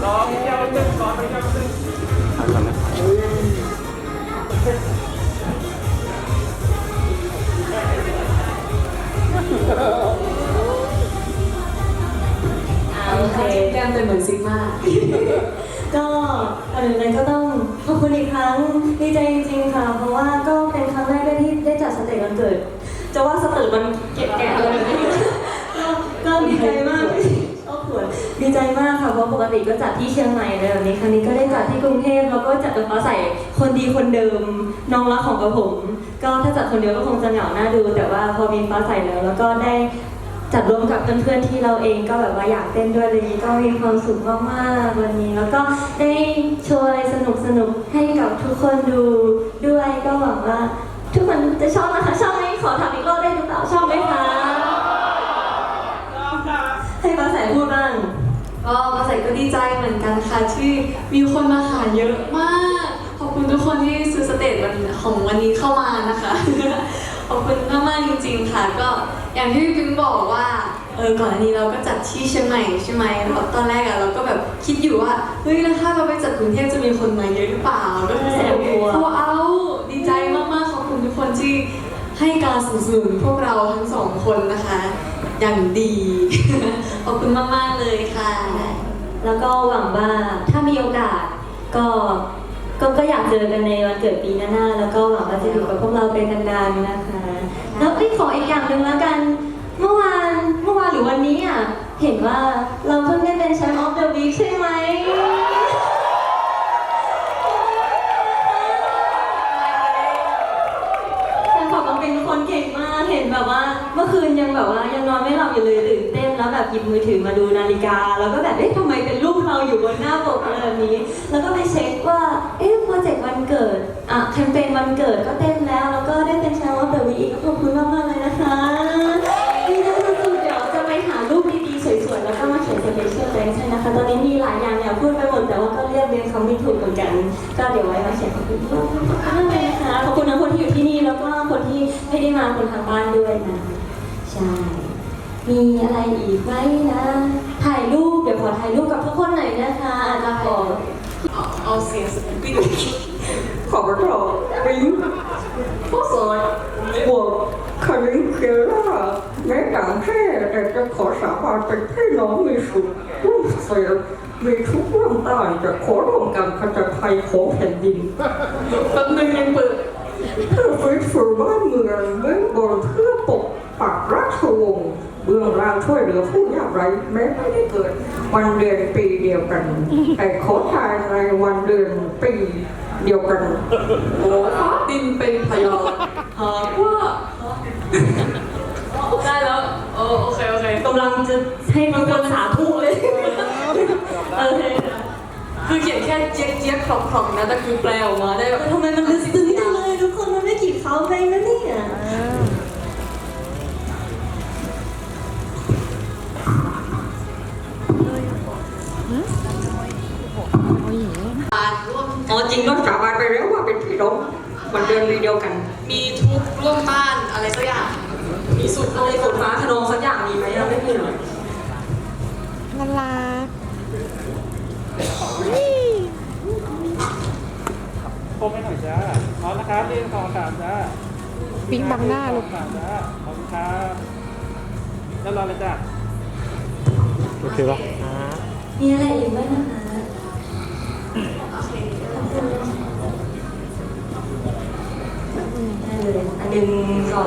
โอเคแก้มเป็นเหมือนซิกมาก็อันนั้นก็ต้องขอบคุณอีกครั้งดีใจจริงๆค่ะ เพราะว่า ใจมากค่ะเพราะปกติก็จัดที่เชียงใหม่อะไรแบบนี้ครั้งนี้ก็ได้จัดที่กรุงเทพแล้วก็จัดกับฟ้าใสคนดีคนเดิมน้องรักของกระผม ก็ถ้าจัดคนเดียวก็คงจะเหงาหน้าดู แต่ว่าพอมีฟ้าใสแล้ว แล้วก็ได้จัดรวมกับเพื่อนๆที่เราเองก็แบบว่าอยากเต้นด้วยเลยก็มีความสุขมากๆวันนี้ แล้วก็ได้โชว์อะไรสนุกๆให้กับทุกคนดูด้วยก็หวังว่า ทุกคนจะชอบนะคะชอบไหมขอถามอีกรอบได้หรือเปล่าชอบไหมคะให้ฟ้าใสพูดบ้าง ก็มาใส่ก็ ดีใจเหมือนกันค่ะที่มีคนมาหาเยอะมาก ขอบคุณทุกคนที่ซื้อสเตจวันของวันนี้เข้ามานะคะ ขอบคุณมากมากๆจริง ๆ ค่ะ ก็อย่างที่พี่พิมบอกว่าเออก่อนอันนี้เราก็จัดที่เชียงใหม่ใช่ไหมแล้วตอนแรกอะเราก็แบบคิดอยู่ว่าเฮ้ยแล้วถ้าเราไปจัดกรุงเทพจะมีคนมาเยอะหรือเปล่าก็คือแอบกลัวเขาเอาดีใจมากๆขอบคุณทุกคนที่ให้การสนับสนุนพวกเราทั้งสองคนนะคะ อย่างดี ขอบคุณมาก ๆ เลยค่ะ แล้วก็หวังว่าถ้ามีโอกาสก็ก็ก็อยากเจอกันในวันเกิดปีหน้าๆแล้วก็หวังว่าจะอยู่กับพวกเราไปนานๆนะคะ แล้วเอ้ยขออีกอย่างหนึ่งแล้วกัน เมื่อวานเมื่อวานหรือวันนี้อะเห็นว่าเราเพิ่งได้เป็นแชมป์ออฟเดอะวีคใช่ไหม แฟนคลับน้องเป็นคนเก่งมาก เห็นแบบว่าเมื่อคืนยัง แบบว่ายังนอนไม่หลับอยู่เลยตื่นเต้นแล้วแบบหยิบมือถือมาดูนาฬิกา แล้วก็แบบเอ๊ะทำไมเป็นรูปเราอยู่บนหน้าปกอะไรแบบนี้ แล้วก็ไปเช็คว่าเอ๊ะโปรเจกต์วันเกิดอะแคมเปญวันเกิดก็เต้นแล้ว แล้วก็ได้เป็นแชมป์ออฟเดอะวีคขอบคุณมากมากเลยนะคะดีใจสุดๆเดี๋ยวจะไปหารูปดีๆสวยๆแล้วก็มาเขียนสเปเชียลแรงให้นะคะ ตอนนี้มีหลายอย่างอยากพูดไปหมดแต่ว่าก็เรียกเรียงคำไม่ถูกเหมือนกัน ก็เดี๋ยวไว้มาเขียนขอบคุณมากเลยนะคะขอบคุณทั้งคนที่อยู่ที่นี่แล้วก็คนที่ไม่ได้มาคนทางบ้านด้วยนะ ใช่ มีอะไรอีกไหมนะ ถ่ายรูป เดี๋ยวขอถ่ายรูปกับทุกคนหน่อยนะคะอาจารย์ขอเอาเสียงสปีดขอบคุณริงพวกสอยบวกคลิงเกล่าแม้ต่างเพศแต่จะขอสาบานเป็นพี่น้องมีสุขร่วมเสียมีทุกเรื่องต่างจะขอร่วมกันขจัดภัยของแผ่นดิน เบื้องล่างช่วยเหลือผู้ยากไร้แม้ไม่ได้เกิด วันเดือนปีเดียวกัน แต่ขอทายในวันเดือนปีเดียวกัน โอ้ฟ้าดินเป็นพยานหากว่าได้แล้ว โอโอเคโอเคกำลังจะให้มันคนสาธุเลยโอเคคือเขียนแค่เจี๊ยกเจี๊ยกครอกครอกนะแต่คือแปลออกมาได้แบบทำไมมันลึกซึ้งจังเลยทุกคนมันไม่กี่เขาไปนะเนี่ย ร่วมอ๋อจริงก็สาบานไปแล้วว่าเป็นพี่น้องวันเดือนปีเดียวกัน มีทุกข์ร่วมต้านอะไรสักอย่าง มีสุขอะไรฝนฟ้าขนองสักอย่างมีไหมอะไม่มีหรอน่ารักโค้งให้หน่อยจ้าพร้อมนะครับเรียนสองสามจ้าปิ๊งบังหน้าลูกสามจ้าขอบคุณครับแล้วรอเลยจ้าโอเคปะ มีอะไรอีกไหมนะคะ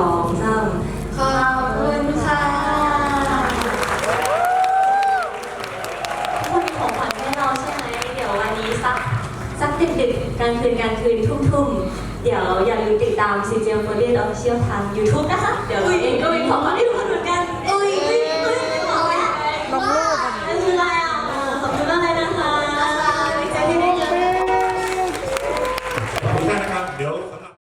องสามขอบคุณค่ะคุณของขวัญให้เราใช่ไหม เดี๋ยววันนี้สักสักดึกดึกกลางคืนกลางคืนทุ่มทุ่มเดี๋ยวอย่าลืมติดตาม CJ f o r d อ Official ทาง YouTube นะคะ เดี๋ยวเรา